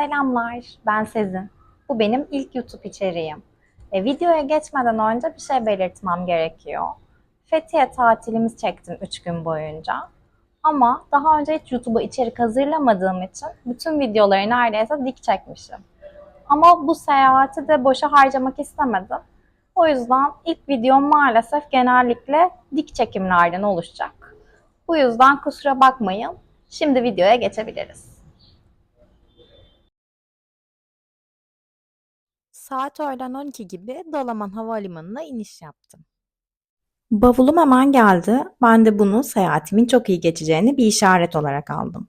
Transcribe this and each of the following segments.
Selamlar, ben Sezin. Bu benim ilk YouTube içeriğim. E, videoya geçmeden önce bir şey belirtmem gerekiyor. Fethiye tatilimiz çektim 3 gün boyunca. Ama daha önce hiç YouTube'a içerik hazırlamadığım için bütün videoları neredeyse dik çekmişim. Ama bu seyahati de boşa harcamak istemedim. O yüzden ilk videom maalesef genellikle dik çekimlerden oluşacak. Bu yüzden kusura bakmayın. Şimdi videoya geçebiliriz. Saat öğlen 12 gibi Dalaman Havalimanı'na iniş yaptım. Bavulum hemen geldi. Ben de bunu seyahatimin çok iyi geçeceğini bir işaret olarak aldım.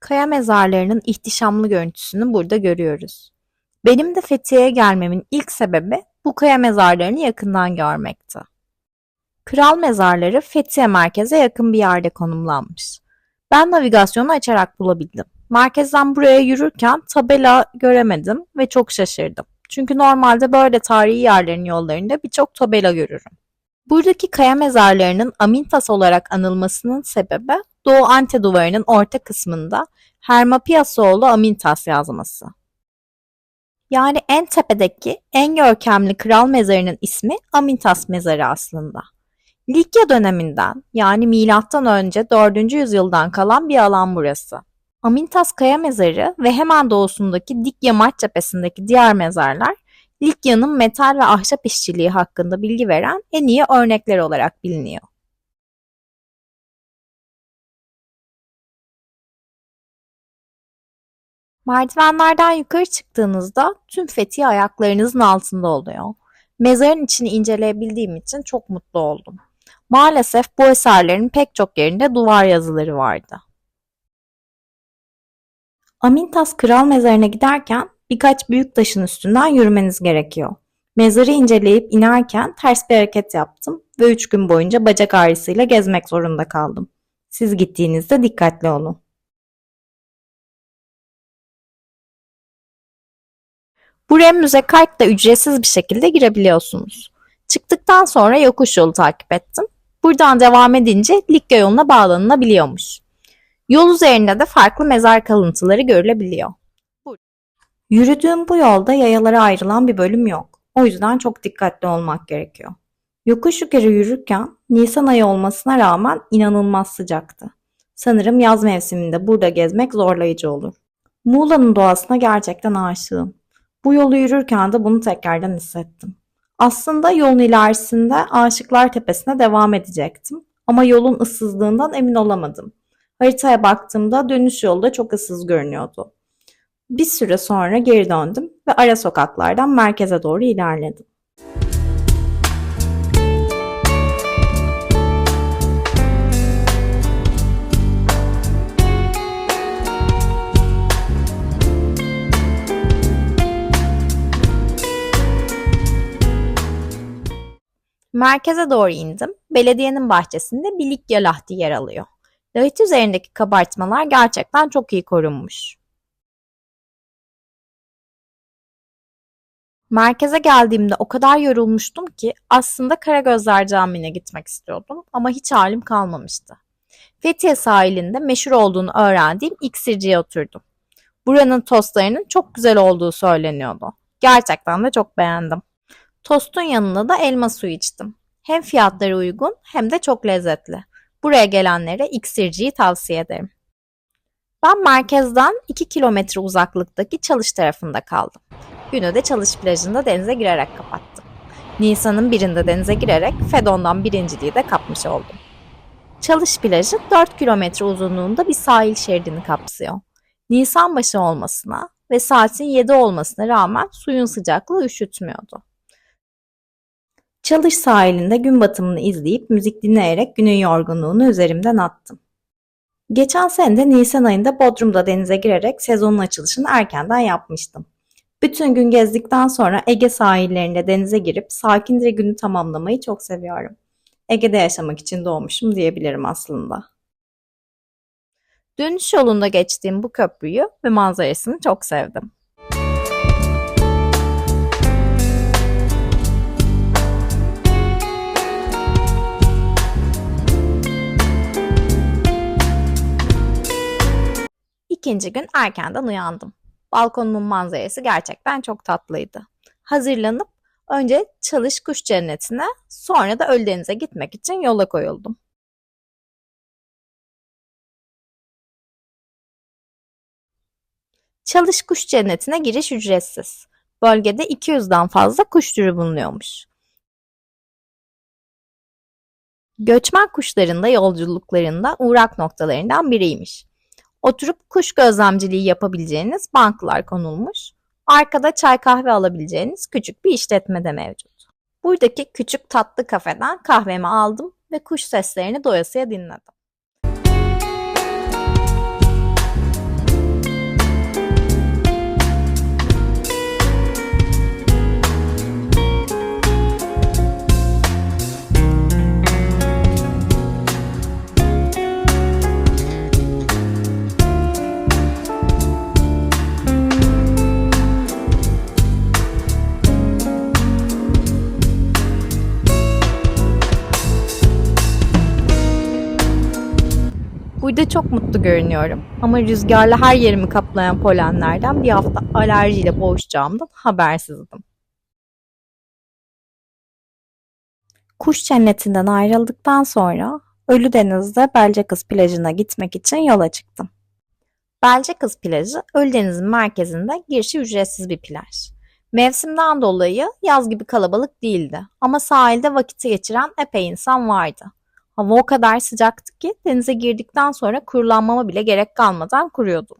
Kaya mezarlarının ihtişamlı görüntüsünü burada görüyoruz. Benim de Fethiye'ye gelmemin ilk sebebi bu kaya mezarlarını yakından görmekti. Kral mezarları Fethiye merkeze yakın bir yerde konumlanmış. Ben navigasyonu açarak bulabildim. Merkezden buraya yürürken tabela göremedim ve çok şaşırdım. Çünkü normalde böyle tarihi yerlerin yollarında birçok tabela görürüm. Buradaki kaya mezarlarının Amintas olarak anılmasının sebebi Doğu Ante duvarının orta kısmında Hermapiasoğlu Amintas yazması. Yani en tepedeki en görkemli kral mezarının ismi Amintas mezarı aslında. Likya döneminden yani milattan önce 4. yüzyıldan kalan bir alan burası. Amintas kaya mezarı ve hemen doğusundaki dik yamaç cephesindeki diğer mezarlar Likya'nın metal ve ahşap işçiliği hakkında bilgi veren en iyi örnekler olarak biliniyor. Merdivenlerden yukarı çıktığınızda tüm Fethiye ayaklarınızın altında oluyor. Mezarın içini inceleyebildiğim için çok mutlu oldum. Maalesef bu eserlerin pek çok yerinde duvar yazıları vardı. Amintas Kral Mezarı'na giderken birkaç büyük taşın üstünden yürümeniz gerekiyor. Mezarı inceleyip inerken ters bir hareket yaptım ve 3 gün boyunca bacak ağrısıyla gezmek zorunda kaldım. Siz gittiğinizde dikkatli olun. Buraya müze kartla ücretsiz bir şekilde girebiliyorsunuz. Çıktıktan sonra yokuş yolu takip ettim. Buradan devam edince Likya yoluna bağlanılabiliyormuş. Yol üzerinde de farklı mezar kalıntıları görülebiliyor. Yürüdüğüm bu yolda yayalara ayrılan bir bölüm yok. O yüzden çok dikkatli olmak gerekiyor. Yokuş yukarı yürürken Nisan ayı olmasına rağmen inanılmaz sıcaktı. Sanırım yaz mevsiminde burada gezmek zorlayıcı olur. Muğla'nın doğasına gerçekten aşığım. Bu yolu yürürken de bunu tekrardan hissettim. Aslında yolun ilerisinde Aşıklar Tepesi'ne devam edecektim. Ama yolun ıssızlığından emin olamadım. Haritaya baktığımda dönüş yolu da çok ıssız görünüyordu. Bir süre sonra geri döndüm ve ara sokaklardan merkeze doğru ilerledim. Merkeze doğru indim. Belediyenin bahçesinde bir Likya lahti yer alıyor. Lahit üzerindeki kabartmalar gerçekten çok iyi korunmuş. Merkeze geldiğimde o kadar yorulmuştum ki aslında Karagözler Camii'ne gitmek istiyordum ama hiç halim kalmamıştı. Fethiye sahilinde meşhur olduğunu öğrendiğim iksirciye oturdum. Buranın tostlarının çok güzel olduğu söyleniyordu. Gerçekten de çok beğendim. Tostun yanında da elma suyu içtim. Hem fiyatları uygun hem de çok lezzetli. Buraya gelenlere iksirciyi tavsiye ederim. Ben merkezden 2 kilometre uzaklıktaki Çalış tarafında kaldım. Günü de Çalış plajında denize girerek kapattım. Nisan'ın birinde denize girerek Fedon'dan birinciliği de kapmış oldum. Çalış plajı 4 kilometre uzunluğunda bir sahil şeridini kapsıyor. Nisan başı olmasına ve saatin 7 olmasına rağmen suyun sıcaklığı üşütmüyordu. Çalış sahilinde gün batımını izleyip müzik dinleyerek günün yorgunluğunu üzerimden attım. Geçen sene de Nisan ayında Bodrum'da denize girerek sezonun açılışını erkenden yapmıştım. Bütün gün gezdikten sonra Ege sahillerinde denize girip sakince günü tamamlamayı çok seviyorum. Ege'de yaşamak için doğmuşum diyebilirim aslında. Dönüş yolunda geçtiğim bu köprüyü ve manzarasını çok sevdim. İkinci gün erkenden uyandım. Balkonumun manzarası gerçekten çok tatlıydı. Hazırlanıp önce Çalış Kuş Cenneti'ne sonra da Ölüdeniz'e gitmek için yola koyuldum. Çalış Kuş Cenneti'ne giriş ücretsiz. Bölgede 200'den fazla kuş türü bulunuyormuş. Göçmen kuşların da yolculuklarında uğrak noktalarından biriymiş. Oturup kuş gözlemciliği yapabileceğiniz banklar konulmuş. Arkada çay kahve alabileceğiniz küçük bir işletme de mevcut. Buradaki küçük tatlı kafeden kahvemi aldım ve kuş seslerini doyasıya dinledim. Burada çok mutlu görünüyorum ama rüzgarla her yerimi kaplayan polenlerden bir hafta alerjiyle boğuşacağımdan habersizdim. Kuş cennetinden ayrıldıktan sonra Ölüdeniz'de Belcekız plajına gitmek için yola çıktım. Belcekız plajı Ölüdeniz'in merkezinde girişi ücretsiz bir plaj. Mevsimden dolayı yaz gibi kalabalık değildi ama sahilde vakiti geçiren epey insan vardı. Hava o kadar sıcaktı ki denize girdikten sonra kurulanmama bile gerek kalmadan kuruyordum.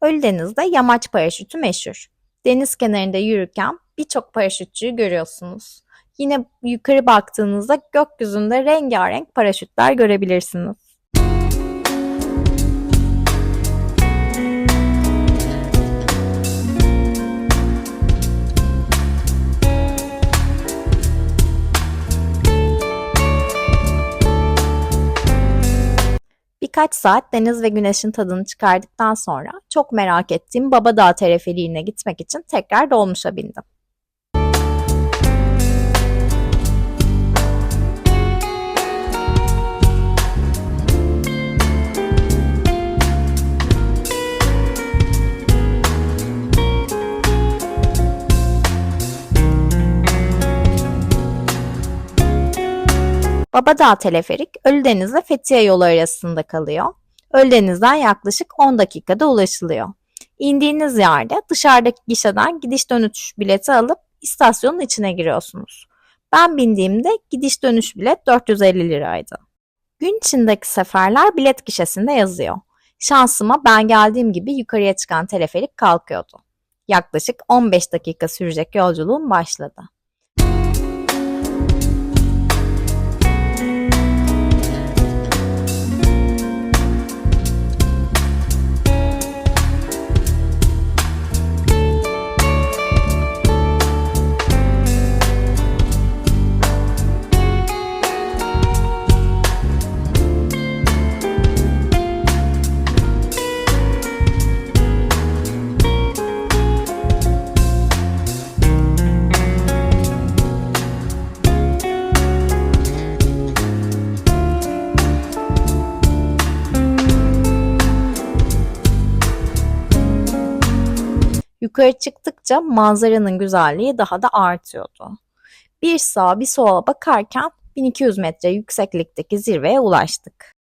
Ölüdeniz'de yamaç paraşütü meşhur. Deniz kenarında yürürken birçok paraşütçüyü görüyorsunuz. Yine yukarı baktığınızda gökyüzünde rengarenk paraşütler görebilirsiniz. Birkaç saat deniz ve güneşin tadını çıkardıktan sonra çok merak ettiğim Babadağ teleferiğine gitmek için tekrar dolmuşa bindim. Babadağ Teleferik Ölüdeniz ile Fethiye yolu arasında kalıyor. Ölüdeniz'den yaklaşık 10 dakikada ulaşılıyor. İndiğiniz yerde dışarıdaki gişeden gidiş dönüş bileti alıp istasyonun içine giriyorsunuz. Ben bindiğimde gidiş dönüş bilet 450 liraydı. Gün içindeki seferler bilet gişesinde yazıyor. Şansıma ben geldiğim gibi yukarıya çıkan teleferik kalkıyordu. Yaklaşık 15 dakika sürecek yolculuğum başladı. Yukarı çıktıkça manzaranın güzelliği daha da artıyordu. Bir sağa bir sola bakarken 1200 metre yükseklikteki zirveye ulaştık.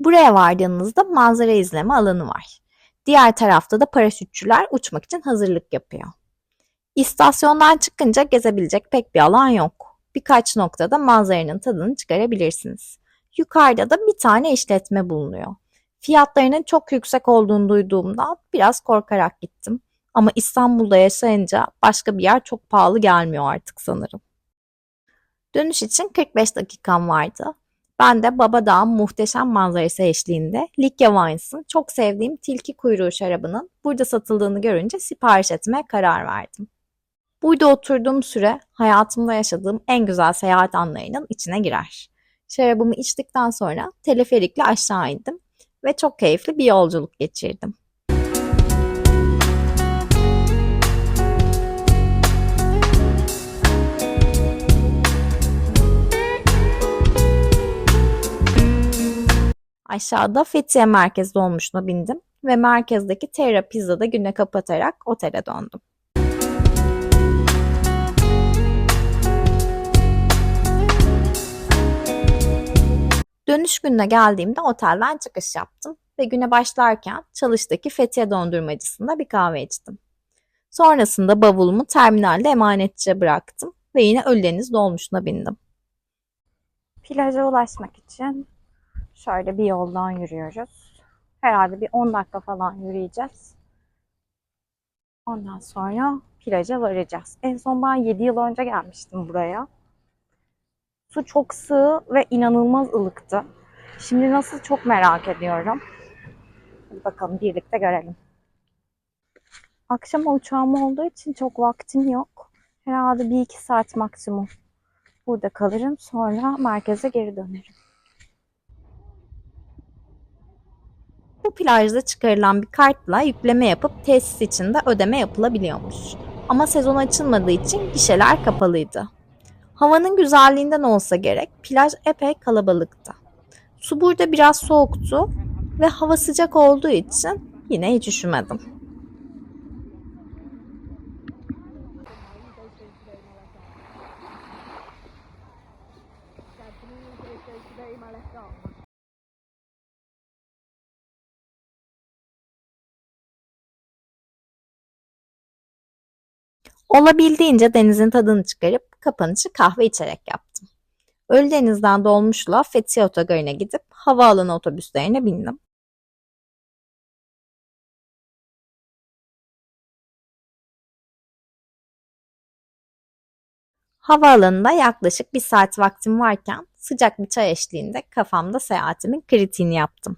Buraya vardığınızda manzara izleme alanı var. Diğer tarafta da paraşütçüler uçmak için hazırlık yapıyor. İstasyondan çıkınca gezebilecek pek bir alan yok. Birkaç noktada manzaranın tadını çıkarabilirsiniz. Yukarıda da bir tane işletme bulunuyor. Fiyatlarının çok yüksek olduğunu duyduğumdan biraz korkarak gittim. Ama İstanbul'da yaşayınca başka bir yer çok pahalı gelmiyor artık sanırım. Dönüş için 45 dakikam vardı. Ben de Baba Dağ'ın muhteşem manzarası eşliğinde Likya Wines'ın çok sevdiğim tilki kuyruğu şarabının burada satıldığını görünce sipariş etmeye karar verdim. Burada oturduğum süre hayatımda yaşadığım en güzel seyahat anlarının içine girer. Şarabımı içtikten sonra teleferikle aşağı indim ve çok keyifli bir yolculuk geçirdim. Aşağıda Fethiye merkez dolmuşuna bindim ve merkezdeki Terra Pizza'da güne kapatarak otele döndüm. Dönüş gününe geldiğimde otelden çıkış yaptım ve güne başlarken çalıştaki Fethiye dondurmacısında bir kahve içtim. Sonrasında bavulumu terminalde emanetçiye bıraktım ve yine Ölüdeniz dolmuşuna bindim. Plaja ulaşmak için şöyle bir yoldan yürüyoruz. Herhalde bir 10 dakika falan yürüyeceğiz. Ondan sonra plaja varacağız. En son ben 7 yıl önce gelmiştim buraya. Su çok sığ ve inanılmaz ılıktı. Şimdi nasıl çok merak ediyorum. Hadi bakalım birlikte görelim. Akşam uçağım olduğu için çok vaktim yok. Herhalde bir iki saat maksimum burada kalırım. Sonra merkeze geri dönerim. Bu plajda çıkarılan bir kartla yükleme yapıp tesis içinde ödeme yapılabiliyormuş. Ama sezon açılmadığı için gişeler kapalıydı. Havanın güzelliğinden olsa gerek plaj epey kalabalıktı. Su burada biraz soğuktu ve hava sıcak olduğu için yine hiç üşümedim. Olabildiğince denizin tadını çıkarıp kapanışı kahve içerek yaptım. Ölüdeniz'den dolmuşla Fethiye Otogarı'na gidip havaalanı otobüslerine bindim. Havaalanında yaklaşık bir saat vaktim varken sıcak bir çay eşliğinde kafamda seyahatimin kritiğini yaptım.